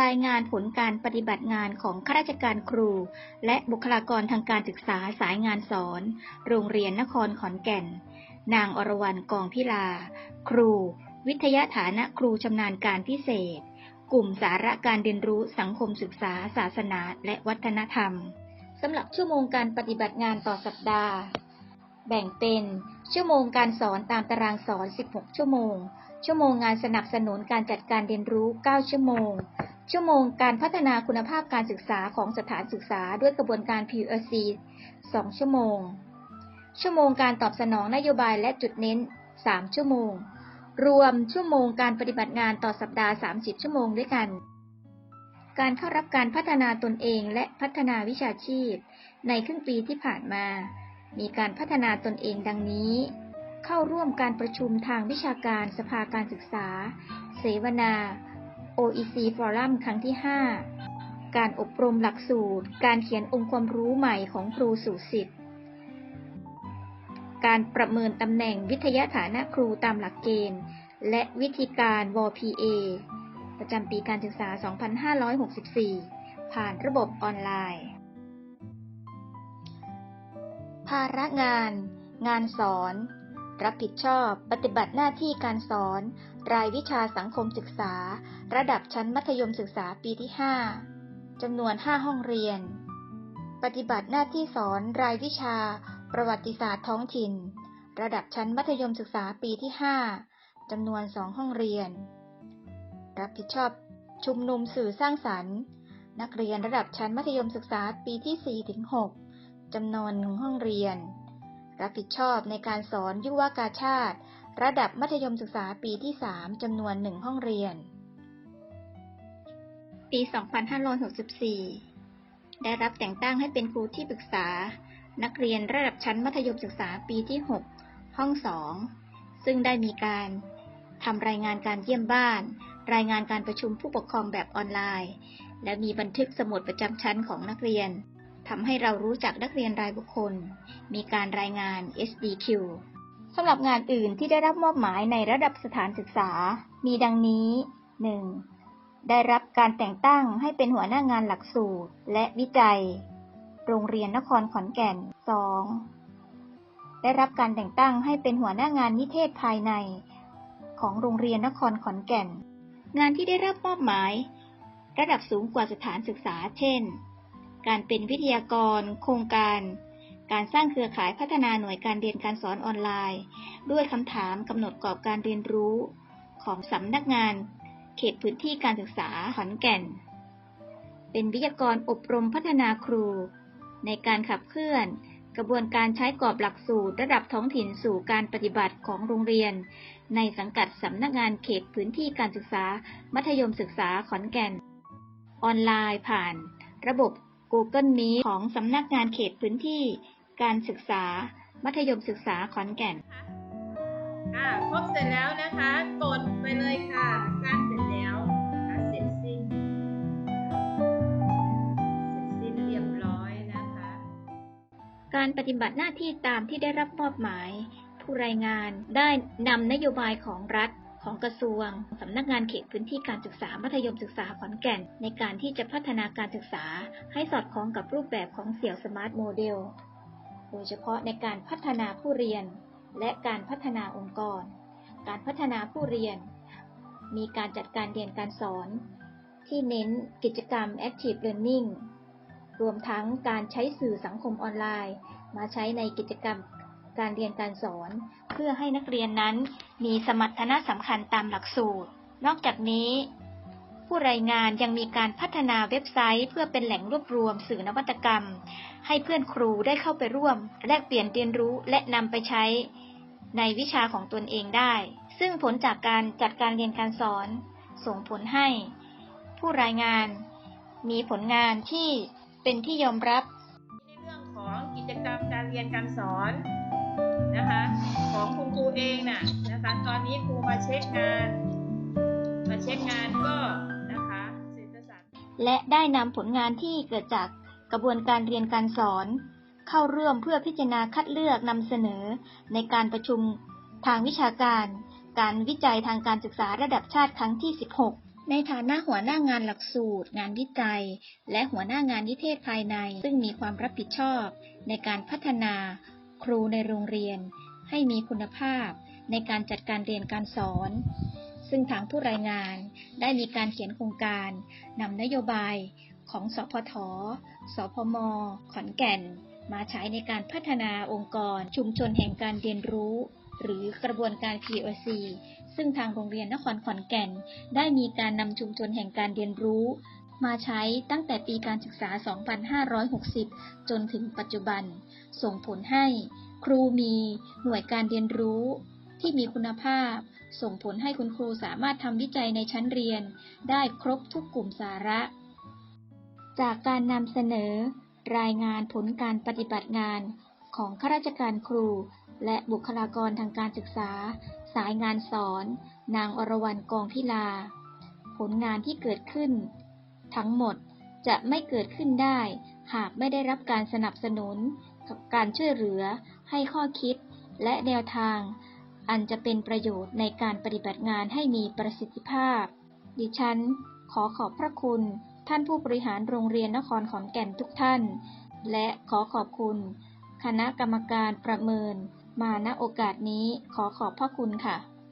รายงานผลการปฏิบัติงานของข้าราชการครู และบุคลากรทางการศึกษาสายงานสอน โรงเรียนนครขอนแก่น นางอรวรรณกองพิลา ครู วิทยาฐานะครูชำนาญการพิเศษ กลุ่มสาระการเรียนรู้สังคมศึกษา ศาสนา และวัฒนธรรมสำหรับชั่วโมงการปฏิบัติงานต่อสัปดาห์ แบ่งเป็นชั่วโมงการสอนตามตารางสอน 16 ชั่วโมง ชั่วโมงงานสนับสนุนการจัดการเรียนรู้ 9 ชั่วโมง ชั่วโมงการพัฒนาคุณภาพการศึกษาของสถานศึกษาด้วยกระบวนการ PLC 2 ชั่วโมง ชั่วโมงการตอบสนองนโยบายและจุดเน้น 3 ชั่วโมง รวมชั่วโมงการปฏิบัติงานต่อสัปดาห์ 30 ชั่วโมงด้วยกัน การเข้ารับการพัฒนาตนเองและพัฒนาวิชาชีพ ในครึ่งปีที่ผ่านมา มีการพัฒนาตนเองดังนี้ เข้าร่วมการประชุมทางวิชาการสภาการศึกษา เสวนา OEC Forum ครั้งที่ 5 การอบรมหลักสูตร การเขียนองค์ความรู้ใหม่ของครูสู่สิทธิ์ การประเมินตำแหน่งวิทยาฐานะครูตามหลักเกณฑ์ และวิธีการ WPA ประจำปีการศึกษา 2564 ผ่านระบบออนไลน์ ภาระงาน งานสอน รับผิดชอบ ปฏิบัติหน้าที่การสอน รายวิชาสังคมศึกษา ระดับชั้นมัธยมศึกษาปีที่ 5จำนวน 5 ห้องเรียน ปฏิบัติหน้าที่สอนรายวิชา ประวัติศาสตร์ท้องถิ่น ระดับชั้นมัธยมศึกษาปีที่ 5จำนวน 2 ห้องเรียน รับผิดชอบ ชุมนุมสื่อสร้างสรรค์ นักเรียนระดับชั้นมัธยมศึกษาปีที่ 4-6จำนวนหนึ่งห้องเรียน รับผิดชอบในการสอนยุวกาชาติ ระดับมัธยมศึกษาปีที่ 3จำนวนหนึ่งห้องเรียน ปี 2564 ได้รับแต่งตั้งให้เป็นครูที่ปรึกษา นักเรียนระดับชั้นมัธยมศึกษาปีที่ 6 ห้อง 2 ซึ่งได้มีการทำรายงานการเยี่ยมบ้าน รายงานการประชุมผู้ปกครองแบบออนไลน์ และมีบันทึกสมุดประจำชั้นของนักเรียน ทำให้เรารู้จักนักเรียนรายบุคคล มีการรายงาน SDQ สำหรับงานอื่นที่ได้รับมอบหมายในระดับสถานศึกษา มีดังนี้ 1. ได้รับการแต่งตั้งให้เป็นหัวหน้างานหลักสูตร และวิจัย โรงเรียนนครขอนแก่น 2. ได้รับการแต่งตั้งให้เป็นหัวหน้างานนิเทศภายใน ของโรงเรียนนครขอนแก่น งานที่ได้รับมอบหมาย ระดับสูงกว่าสถานศึกษา เช่น การเป็นวิทยากร โครงการ การสร้างเครือข่ายพัฒนาหน่วยการเรียนการสอนออนไลน์ ด้วยคำถามกำหนดกรอบการเรียนรู้ ของสำนักงาน เขตพื้นที่การศึกษาขอนแก่น เป็นวิทยากรอบรมพัฒนาครู ในการขับเคลื่อน กระบวนการใช้กรอบหลักสูตรระดับท้องถิ่นสู่การปฏิบัติของโรงเรียน ในสังกัดสำนักงานเขตพื้นที่การศึกษา มัธยมศึกษาขอนแก่น ออนไลน์ผ่านระบบ Google Meet ของสำนักงานเขตพื้นที่ การศึกษา มัธยมศึกษาขอนแก่นค่ะครบเสร็จแล้วนะคะ กดไปเลยค่ะการเสร็จแล้วนะคะเสร็จสิ้น เสร็จสิ้นเรียบร้อยนะคะ การปฏิบัติหน้าที่ตามที่ได้รับมอบหมาย ผู้รายงานได้นำนโยบายของรัฐ ของกระทรวงสำนักงานเขตพื้นที่การศึกษามัธยมศึกษาขอนแก่น ในการที่จะพัฒนาการศึกษาให้สอดคล้องกับรูปแบบของเสี่ยวสมาร์ทโมเดล โดยเฉพาะในการพัฒนาผู้เรียน และการพัฒนาองค์กร การพัฒนาผู้เรียน มีการจัดการเรียนการสอน ที่เน้นกิจกรรม Active Learning รวมทั้งการใช้สื่อสังคมออนไลน์ มาใช้ในกิจกรรม การเรียนการสอน เพื่อให้นักเรียนนั้นมีสมรรถนะสำคัญตามหลักสูตร นอกจากนี้ ผู้รายงานยังมีการพัฒนาเว็บไซต์ เพื่อเป็นแหล่งรวบรวมสื่อนวัตกรรม ให้เพื่อนครูได้เข้าไปร่วม แลกเปลี่ยนเรียนรู้และนำไปใช้ในวิชาของตนเองได้ ซึ่งผลจากการจัดการเรียนการสอน ส่งผลให้ ผู้รายงานมีผลงานที่เป็นที่ยอมรับ ในเรื่องของกิจกรรมการเรียนการสอน เองน่ะนะคะตอนนี้ครูมาเช็คงาน มาเช็คงานก็นะคะเศรษฐศาสตร์และได้นำผลงานที่เกิดจากกระบวนการเรียนการสอน เข้าร่วมเพื่อพิจารณาคัดเลือกนำเสนอ ในการประชุมทางวิชาการ การวิจัยทางการศึกษาระดับชาติครั้งที่ 16ในฐานะหัวหน้างานหลักสูตร งานวิจัย และหัวหน้างานนิเทศภายใน ซึ่งมีความรับผิดชอบ ในการพัฒนา ครูในโรงเรียน ให้มีคุณภาพในการจัดการเรียนการสอน ซึ่งทางผู้รายงานได้มีการเขียนโครงการนำนโยบายของสพท สพม ขอนแก่น มาใช้ในการพัฒนาองค์กรชุมชนแห่งการเรียนรู้ หรือกระบวนการ POC ซึ่งทางโรงเรียนนครขอนแก่น ได้มีการนำชุมชนแห่งการเรียนรู้ มาใช้ตั้งแต่ปีการศึกษา 2560 จนถึงปัจจุบัน ส่งผลให้ ครูมีหน่วยการเรียนรู้ที่มีคุณภาพ ส่งผลให้คุณครูสามารถทำวิจัยในชั้นเรียน ได้ครบทุกกลุ่มสาระ จากการนำเสนอ รายงานผลการปฏิบัติงานของข้าราชการครู และบุคลากรทางการศึกษา สายงานสอน นางอรวรรณกองพิลา ผลงานที่เกิดขึ้น ทั้งหมดจะไม่เกิดขึ้นได้ หากไม่ได้รับการสนับสนุนกับการช่วยเหลือ ให้ข้อคิดและแนวทาง อันจะเป็นประโยชน์ในการปฏิบัติงานให้มีประสิทธิภาพ ดิฉัน ขอขอบพระคุณ ท่านผู้บริหารโรงเรียนนครขอนแก่นทุกท่าน และขอขอบคุณ คณะกรรมการประเมิน มาณโอกาสนี้ขอขอบพระคุณค่ะ